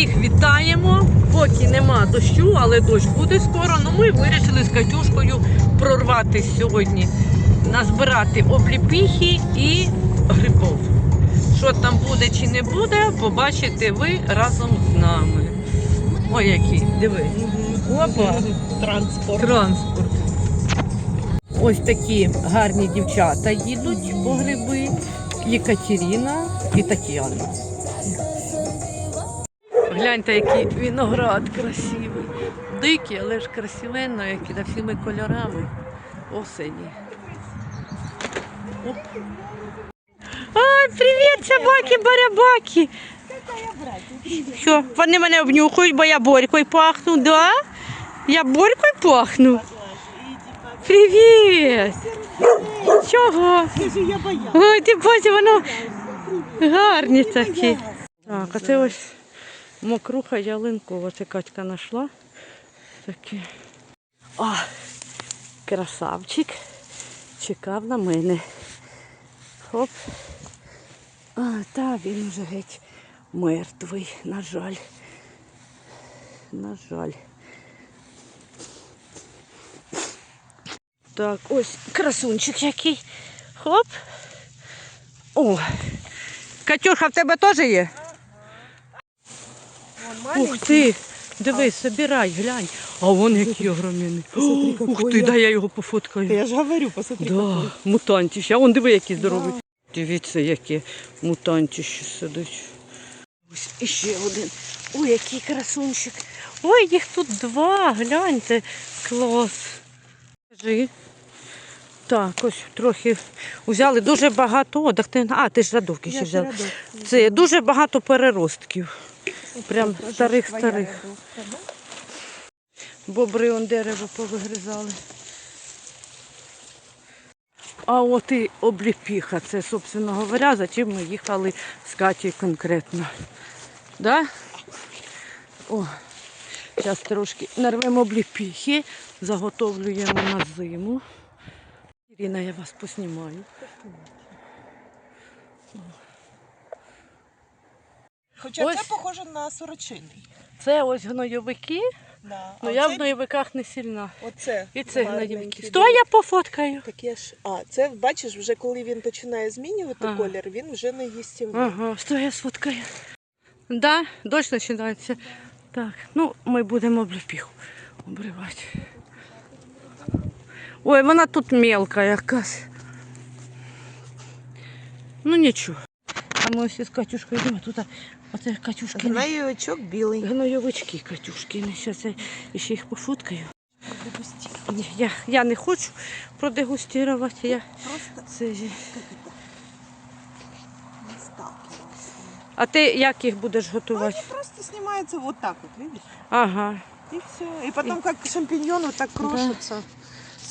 Всіх вітаємо. Поки нема дощу, але дощ буде скоро. Ну ми вирішили з Катюшкою прорвати сьогодні, назбирати обліпіхи і грибов. Що там буде чи не буде, побачите ви разом з нами. Ой, який, диви. Опа, Транспорт. транспорт. Ось такі гарні дівчата їдуть по гриби. Єкатерина і Тетяна. Гляньте, який виноград красивий. Дикий, але ж красивенно, який та всіми кольорами. Осені. Оп. Ай, привіт, собаки, барабаки. Що, вони мене обнюхають, бо я борькою пахну, да? Я борькою пахну. Привіт! Чого? Ой, ти бачиш, воно гарні такі. Так, а це ось мокруха ялинкова. Це Катька знайшла. Такі. О, красавчик. Чекав на мене. Хоп. А, та він уже геть мертвий, на жаль. На жаль. Так, ось красунчик який. Хоп. О. Катюша, в тебе теж є? Ух ти. Дивись, собирай, глянь. А вон який огромний. Ух ти, дай я його пофоткаю. Я ж говорю, посмотри. Да, мутантіще. А вон диви, який здоровий. Дивіться, яке мутантіще сидить. Ось іще один. Ой, який красунчик. Ой, їх тут два, гляньте. Клас. Скажи. Так, ось трохи взяли дуже багато. О, так ти, а, ти ж задовки ще взяла. Це дуже багато переростків. Прям старих-старих. Бобри он дерево повигризали. А от і обліпіха, це, собственно говоря, за чим ми їхали з Катєю конкретно. Да? О, зараз трошки нарвемо обліпіхи, заготовлюємо на зиму. Ірина, я вас поснімаю. Хоча Ось. це похоже на сорочиний. Це ось гнойовики, Да. але я в оце- гнойовиках не сильна. Оце. І це гарненький, гнойовики. Стой, я пофоткаю. Таке ж. А, це бачиш, вже коли він починає змінювати Ага. колір, він вже не їстівний. Ага, стой, я сфоткаю. Да, дощ починається. Так, ну ми будемо обліпіху обривати. Ой, вона тут мелка якась. Ну нічого. Ми ось із Катюшкою йдемо. Тут оце Катюшки. Гнаєвичок білий. Гнойовички Катюшки. Зараз я ще їх пофоткаю. Ні, Я, я не хочу продегустувати. Я... Просто Це... А ти як їх будеш готувати? Они просто снимаются вот так вот, видишь? Ага. И все. И потом как шампиньон вот так крошится. С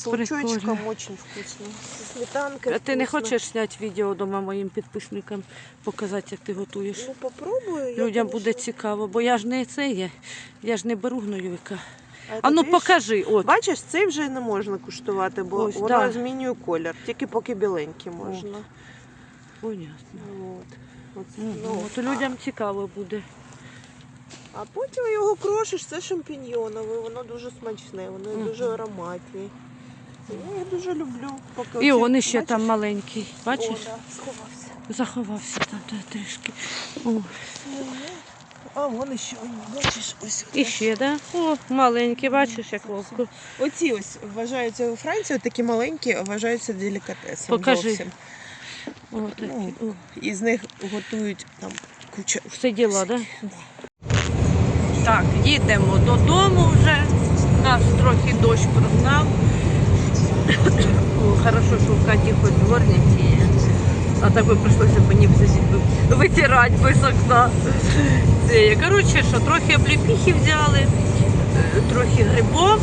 Прикольно. лучочком очень вкусно. Со сметанкой А ти не вкусно. хочеш зняти відео дома моїм підписникам, показати, як ти готуєш? Ну попробую. я, Людям буде конечно. цікаво, бо я ж не це є, я ж не беру гнойовика. А, А ну покажи, от. Бачиш, цей вже не можна куштувати, бо Ось, воно да. змінює колір. Тільки поки біленький можна. Понятно. От. От, Ну, ну, от людям цікаво буде. А потім його крошиш, це шампіньйонове, воно дуже смачне, воно Мгм. дуже ароматні. Я їх дуже люблю. Поки І он ще бачиш? там маленький. Бачиш? О, да, сховався. Заховався там трішки. О. А вон ще, бачиш, ось. І ще, да? О, маленький, бачиш, як вовку. Оці ось вважаються у Франції, такі маленькі вважаються делікатесом. Покажи. зовсім. О, такі. Ну, О. І з них готують там куча. Все діла, да? Да. Так, їдемо додому вже. Нас трохи дощ прогнав. Хорошо, що в хаті хоч дворник є. А так би прийшлося мені засі- витирати без окна. Це, коротше, що трохи обліпіхи взяли, трохи грибов.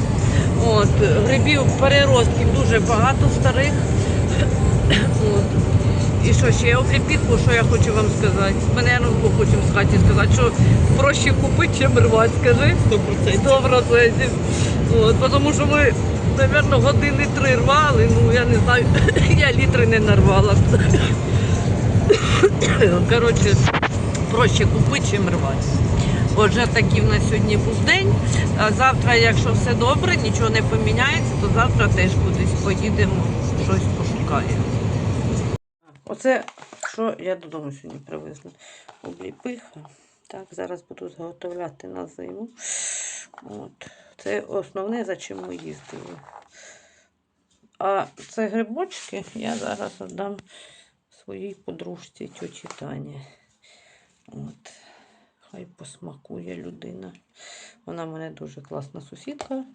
От, грибів переростків дуже багато старих. От. І що ще обліпіху, що я хочу вам сказати? Ми, мабуть, хочемо з хаті сказати, що проще купити, чим рвати, скажи. 100%. Сто процентів. От, тому що ми, мабуть, години три рвали, ну я не знаю, я літри не нарвала. Коротше, проще купити, чим рвати. Отже, такий в нас сьогодні був день. А завтра, якщо все добре, нічого не поміняється, то завтра теж кудись поїдемо, щось пошукаємо. Оце, що я додому сьогодні привезла. Обліпиха. Так, зараз буду зготовляти на зиму. От. Це основне, за чим ми їздили. А це грибочки я зараз віддам своїй подружці тьоті Тані. От. Хай посмакує людина. Вона мене дуже класна сусідка.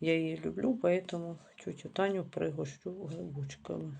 Я її люблю, тому тьотю Таню пригощу грибочками.